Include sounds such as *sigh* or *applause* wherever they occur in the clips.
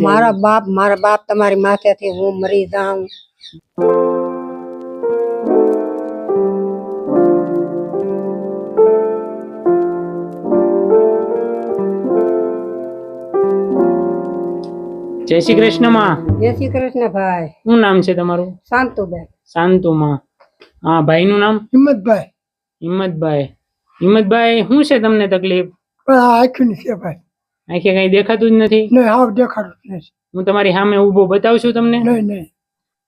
મારા બાપ મારા બાપ તમારી માથેથી હું મરી જાઉં. જય શ્રી કૃષ્ણમાં. જય શ્રી કૃષ્ણ ભાઈ. શું નામ છે તમારું? શાંતુબેન. શાંતુમાં. હા ભાઈનું નામ? હિંમતભાઈ. હિંમતભાઈ. હિંમતભાઈ શું છે તમને તકલીફ? પણ આ આખી છે ભાઈ. આંખે કઈ દેખાતું જ નથી. નહીં હું તમારી સામે ઊભો બતાવું છું તમને. નહીં નહીં.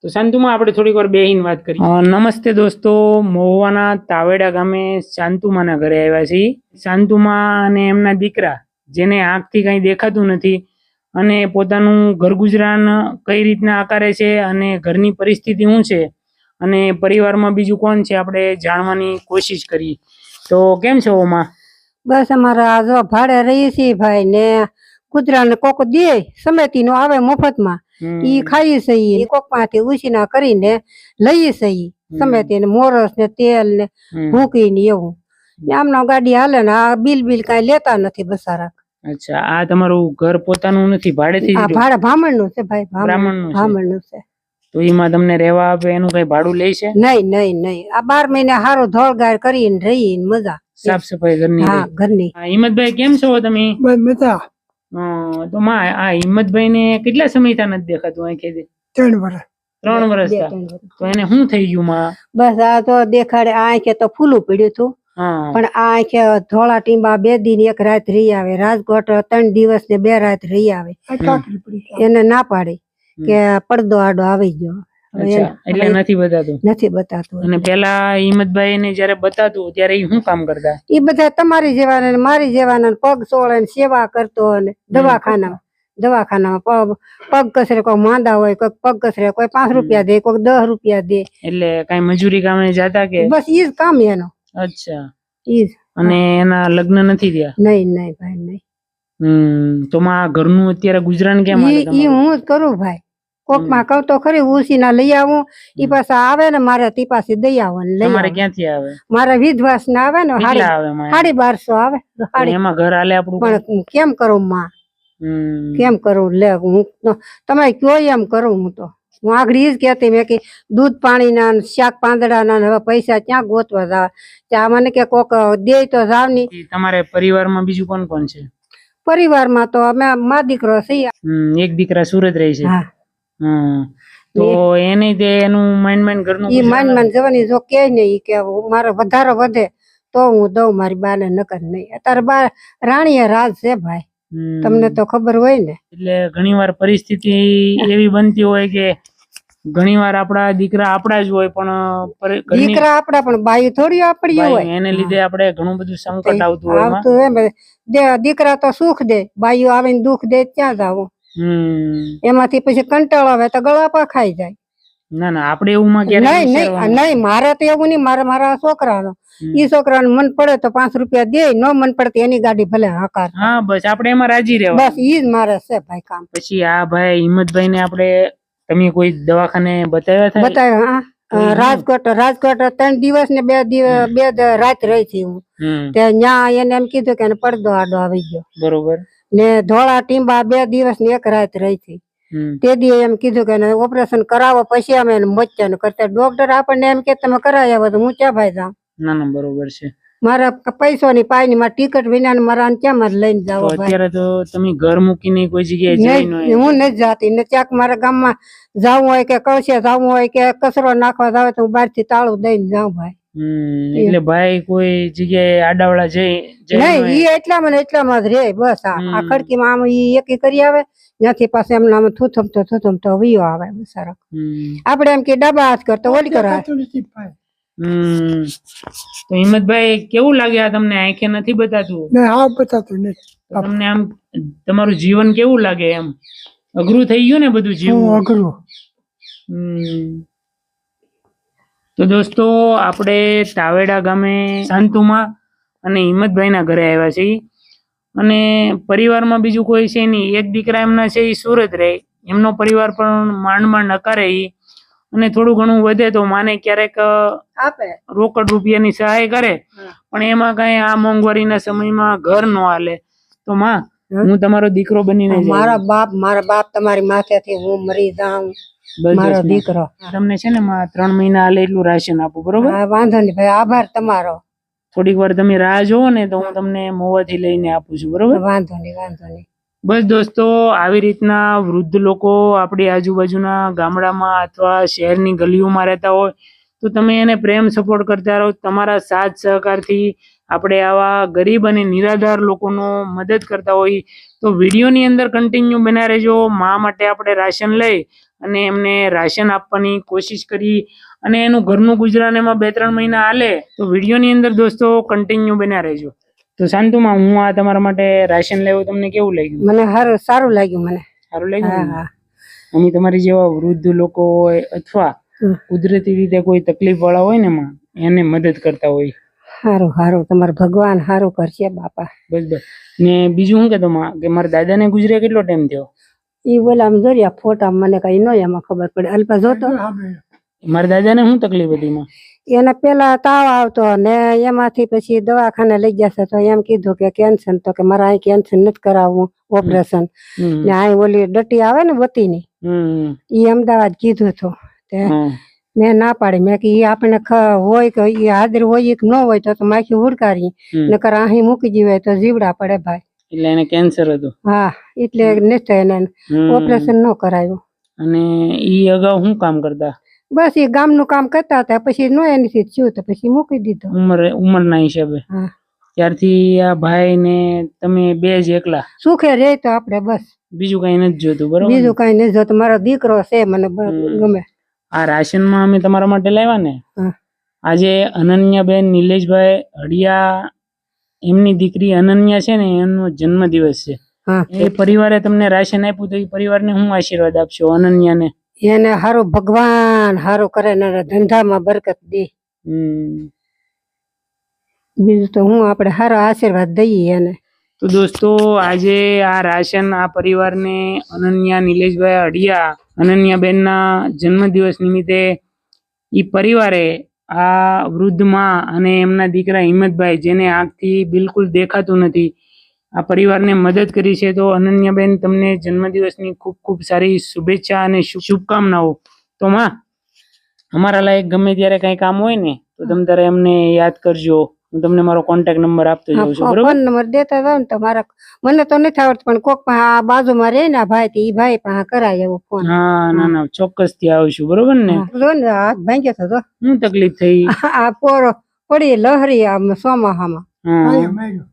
તો શાંતુમાં આપણે થોડીક વાર બેહીન વાત કરી અ, નમસ્તે દોસ્તો મહુવાના તાવેડા ગામે શાંતુમાના ઘરે આવ્યા છીએ. શાંતુમા અને એમના દીકરા જેને આંખથી કંઈ દેખાતું નથી અને પોતાનું ઘર ગુજરાન કઈ રીતના આકારે છે અને ઘરની પરિસ્થિતિ શું છે અને પરિવારમાં બીજું કોણ છે આપણે જાણવાની કોશિશ કરી તો કેમ છો ઓમાં? બસ અમારા આ જો ભાડે રહી છીએ ભાઈ ને કૂતરાને કોક દે સમેતી નો આવે મફતમાં. માં ઈ ખાઈ સહી કોકમાંથી ઉછીના કરીને લઈ સહી સમેતી ને મોરસ ને તેલ ને ભૂકી ને એવું. આમનો ગાડી હાલે ને આ બિલ બિલ કઈ લેતા નથી બસારા. અચ્છા આ તમારું ઘર પોતાનું નથી ભાડેથી આ? ભાડે ભામણનું છે ભાઈ ભામણ બ્રાહ્મણનું છે. નું છે. તો એમાં તમને રહેવા આપે એનું કઈ ભાડું લે છે? નહીં નહીં નહીં. આ બાર મહિને હારો ધોળગાળ કરીને રહી મજા. સાફ સફાઈ ઘરની હા ઘરની. હા, હિંમતભાઈ કેમ છો તમે? બસ મજા. તો માં આ હિંમતભાઈ ને કેટલા સમયથી નથી દેખાતું આંખેથી ત્રણ વર્ષ ત્રણ વર્ષ થયા. તો એને શું થઈ ગયું માં? બસ આ તો દેખાડે આ આંખે તો ફૂલું પડ્યું હતું. પણ આ આંખે ધોળા ટીંબા બે દિન એક રાત રહી આવે. રાજકોટ ત્રણ દિવસ ને બે રાત રહી આવે. એને ના પાડે કે પડદો આડો આવી ગયો. એટલે નથી બતાતું? નથી બતાતું. અને પેલા હિંમતભાઈ ને જયારે બતાતું ત્યારે શું કામ કરતા? એ બધા તમારી જેવાના ને મારી જેવાના ને પગ સોળે ને સેવા કરતો અને દવાખાના દવાખાનામાં પગ કસરે કોઈ માંદા હોય કોઈ પગ કસરે કોઈ પાંચ રૂપિયા દે કોઈ દસ રૂપિયા દે. એટલે કઈ મજૂરી કામે જતા કે? બસ ઈ જ કામ એનો. અચ્છા. ઈ જ. અને એના લગ્ન નથી થયા? નહીં નહીં ભાઈ નહીં. હમ તો માં ઘરનું અત્યારે ગુજરાન કેમ ઈ હું જ કરું ભાઈ. કોકમાં કહું તો ખરી ઉસી ના લઈ આવું. ઈ પાછા આવે ને મારે તી પાછી દઈ આવું ને લઈ મારે ક્યાંથી આવે? મારે વિધવાસ ના આવે ને સાડી બારસો આવે એમાં ઘર હાલે આપણું પણ કેમ કરું માં. કેમ કરું? લે હું તમે કયો એમ કરું હું તો? હું આગળ જ કહેતી મેં કે દૂધ પાણીના ને શાક પાંદડાના ને હવે પૈસા ક્યાં ગોતવા જાવ? ત્યાં મને કે કોક દે તો જાવની. તમારે પરિવારમાં બીજું કોણ કોણ છે? પરિવારમાં તો અમે મા દીકરો છીએ એક દીકરા સુરત રહી છે. તો એને તે એનું માઇન્ડ માઇન્ડ ઘરનું ઈ માઇન્ડ માન માન જવાની જો કે ને ઈ કે મારે વધારે વધે તો હું દઉં મારી બાને નકર નહીં અત્યારે બા રાણીએ રાજ છે ભાઈ. તમને તો ખબર હોય ને. એટલે ઘણીવાર પરિસ્થિતિ એવી બનતી હોય કે ઘણીવાર આપણા દીકરા આપણા જ હોય પણ દીકરા આપડા પણ બાઈ થોડી આપડી હોય. એને લીધે આપણે ઘણું બધું સંકટ આવતું હોય આવતું દીકરા તો સુખ દે. બાઈઓ આવીને દુઃખ દે ક્યાં જ હમ એમાંથી પછી કંટાળ આવે તો ગળાપા ખાઈ જાય. ના ના આપણે એવું માં નહીં નહીં નહીં મારે તો એવું નહીં મારે મારા છોકરાનો. ઈ છોકરાને મન પડે તો પાંચ રૂપિયા દે ન મન પડે એની ગાડી ભલે હકાર હા બસ આપણે એમાં રાજી રહેવા બસ ઈ જ મારે છે ભાઈ કામ. પછી આ ભાઈ હિંમતભાઈ ને આપણે તમે કોઈ દવાખાને બતાવ્યા હતા બતાવ્યા હા. રાજકોટ રાજકોટ ત્રણ દિવસ ને બે દિવસ બે રાત રહી હતી હું. ત્યાં એને એમ કીધું કે પડદો આડો આવી ગયો. બરોબર. ને ધોળા ટીંબા બે દિવસની એક રાત રહી હતી. તે દી એમ કીધું કે ઓપરેશન કરાવો પછી અમે એને ને કરતા. ડોક્ટર આપણને એમ કે તમે કરાવી આવો તો હું ક્યાં ભાઈ જાઉં? ના ના બરોબર છે. મારા પૈસો ની પાયની મારા ટિકિટ વિના મારા ક્યાં મારે લઈને જાવ અત્યારે તો તમે ઘર મૂકીને કોઈ જગ્યાએ હું નથી જાતી. ને ક્યાંક મારા ગામમાં જવું હોય કે કળશે જવું હોય કે કચરો નાખવા જાવ તો હું બહારથી તાળું દઈને જાઉં ભાઈ. એટલે ભાઈ કોઈ જગ્યાએ આડાવડા જઈ નહીં ઈ એટલામાં ને એટલામાં જ રે બસ આ. ખડકીમાં આમ ઈ એક કરી આવે ત્યાંથી પાસે એમને આમ થૂથમતો થૂથમતો વિયો આવે બસારો આપણે એમ કે ડબ્બા હાથ કરતો ઓલી કરાય તો હિંમતભાઈ કેવું લાગે આ તમને? આંખે નથી બતાતું? હા બતાતું નથી તમને આમ તમારું જીવન કેવું લાગે એમ? અઘરું થઈ ગયું ને બધું જીવન અઘરું. હમ. તો દોસ્તો આપણે તાવેડા ગામે શાંતુમાં અને હિંમતભાઈના ઘરે આવ્યા છીએ. અને પરિવારમાં બીજું કોઈ છે નહીં. એક દીકરા એમના છે એ સુરત રહે. એમનો પરિવાર પણ માંડ માંડ નકારે એ અને થોડું ઘણું વધે તો માને ક્યારેક આપે. રોકડ રૂપિયાની સહાય કરે. પણ એમાં કઈ આ મોંઘવારીના સમયમાં ઘર ન હાલે. તો માં હું તમારો દીકરો બનીને મારા બાપ મારા બાપ તમારી માથેથી હું મરી જાઉં. મારો દીકરો. તમને છે ને ત્રણ મહિના હાલે એટલું રાશન આપું બરોબર? હા, વાંધો નહીં ભાઈ આભાર તમારો. થોડીક વાર તમે રાહ જોવો ને તો હું તમને મોવાથી લઈને આપું છું બરોબર? વાંધો નહીં વાંધો નહીં. બસ દોસ્તો આવી રીતના વૃદ્ધ લોકો આપણી આજુબાજુના ગામડામાં અથવા શહેરની ગલીઓમાં રહેતા હોય તો તમે એને પ્રેમ સપોર્ટ કરતા રહો. તમારા સાથ સહકારથી આપણે આવા ગરીબ અને નિરાધાર લોકોનો મદદ કરતા હોય. તો વિડીયોની અંદર કન્ટિન્યુ બના રહેજો. મા માટે આપણે રાશન લઈ અને એમને રાશન આપવાની કોશિશ કરી અને એનું ઘરનું ગુજરાન એમાં બે ત્રણ મહિના હાલે તો વિડીયોની અંદર દોસ્તો કન્ટિન્યુ બના રહેજો. તો શાંતુમાં હું આ તમારા માટે રાશન લેવું તમને કેવું લાગ્યું? મને સારું સારું લાગ્યું મને. સારું લાગ્યું અને તમારી જેવા વૃદ્ધ લોકો હોય અથવા કુદરતી રીતે કોઈ તકલીફ વાળા હોય ને એમાં એને મદદ કરતા હોય. સારું સારું તમારું ભગવાન સારું કરશે બાપા. બસ બસ. ને બીજું શું કહેતો માં કે મારા દાદાને ગુજરે કેટલો ટાઈમ થયો? ઈ બોલા આમ જોરિયા ફોટા મને કઈ ન એમાં ખબર પડે. અલ્પા જોતો? મારા દાદાને શું તકલીફ હતી એને પેલા તાવ આવતો ને એમાંથી પછી દવાખાને લઈ જશે તો એમ કીધું કે કેન્સર તો કે મારે અહીં કેન્સર નથી કરાવવું ઓપરેશન. ને અહીં ઓલી ડટી આવે ને વતીની હમ. ઈ અમદાવાદ કીધું હતું તે મેં ના પાડી. મેં કે ઈ આપણે હોય કે ઈ હાજર હોય કે ન હોય તો માખી ઉડકારી. નકર અહીં મૂકી જીવાય તો જીવડા પડે ભાઈ. એટલે એને કેન્સર હતું. હા એટલે નથી એને ઓપરેશન ન કરાયું. અને ઈ અગાઉ શું કામ કરતા? બસ એ ગામનું કામ કરતા હતા પછી નો એનીથી થયું તો પછી મૂકી દીધું. ઉંમર ઉંમરના હિસાબે. હા. ત્યારથી આ ભાઈ ને તમે બે જ એકલા? સુખે રે તો આપણે બસ. બીજું કઈ નથી જોતું બરોબર બીજું કઈ નથી જોતું. મારો દીકરો છે મને ગમે. આ રાશનમાં અમે તમારા માટે લાવ્યા ને? હા. આજે અનન્યાબેન નિલેશભાઈ હડિયા એમની દીકરી અનન્યા છે ને એમનો જન્મદિવસ છે. એ પરિવારે તમને રાશન આપ્યું તો એ પરિવારને હું આશીર્વાદ આપશો અનન્યાને? એને સારું ભગવાન હારો કરે ને ધંધામાં બરકત દે. હમ. બીજું તો હું આપણે હારો આશીર્વાદ દઈએ એને. તો દોસ્તો આજે આ રાશન આ પરિવારને અનન્યા નિલેશભાઈ અડિયા અનન્યાબેનના જન્મદિવસ નિમિત્તે એ પરિવારે આ વૃદ્ધમાં અને એમના દીકરા હિંમતભાઈ, જેને આંખથી બિલકુલ દેખાતું નથી. આ પરિવારને મદદ કરી છે તો અનન્યાબેન, તમને જન્મદિવસની ખૂબ ખૂબ સારી શુભેચ્છા અને શુભકામનાઓ. તો માં, અમારા લાયક ગમે ત્યારે કઈ કામ હોય ને, તો તમે તારે અમને યાદ કરજો. હું તમને મારો કોન્ટેક્ટ નંબર આપતો જાઉં છું બરોબર? ફોન નંબર દેતા જાવ ને તમારા. મારા મને તો નથી આવડતું પણ કોક આ બાજુમાં રહે ને આ ભાઈ તે ઈ ભાઈ પણ કરાય એવો ફોન હા ના ના ચોક્કસથી આવશું બરોબર ને? જો ને હાથ ભાંગ્યો થતો જો. શું તકલીફ થઈ? *laughs* આ પોરો પડી લહરી આમ સોમાહામાં હા. માર્યો માર્યો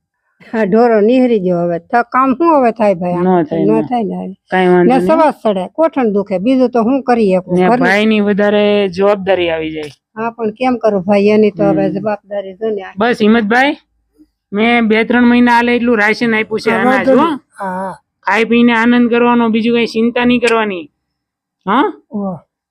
આ ઢોરો નીહરી ગયો હવે. તો કામ શું હવે થાય ભાઈ આમ? ન થાય ન ન. થાય ને કઈ વાંધો સવાસ ચડે કોઠણ દુખે. બીજું તો હું કરી શકું? ભાઈ ની વધારે જવાબદારી આવી જાય. હા પણ કેમ કરું ભાઈ? એની તો હવે જવાબદારી છે ને બસ હિંમતભાઈ મેં બે ત્રણ મહિના આલે એટલું રાશન આપ્યું છે અનાજ હો. ખાઈ પીને આનંદ કરવાનો બીજું કઈ ચિંતા નહીં કરવાની. હા?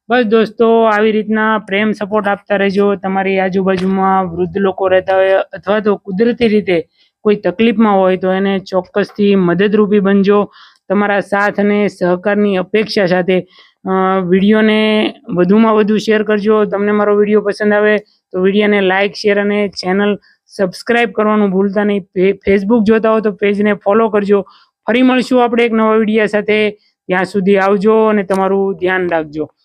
બસ દોસ્તો આવી રીતના પ્રેમ સપોર્ટ આપતા રહેજો. તમારી આજુબાજુમાં વૃદ્ધ લોકો રહેતા હોય અથવા તો કુદરતી રીતે કોઈ તકલીફમાં હોય તો એને ચોક્કસથી મદદરૂપી બનજો. તમારા સાથ અને સહકારની અપેક્ષા સાથે વિડીયોને વધુમાં વધુ શેર કરજો. તમને મારો વીડિયો પસંદ આવે તો વિડીયોને લાઇક શેર અને ચેનલ સબસ્ક્રાઇબ કરવાનું ભૂલતા નહીં. ફેસબુક જોતા હો તો પેજને ફોલો કરજો. ફરી મળશું આપણે એક નવા વિડીયા સાથે. ત્યાં સુધી આવજો અને તમારું ધ્યાન રાખજો.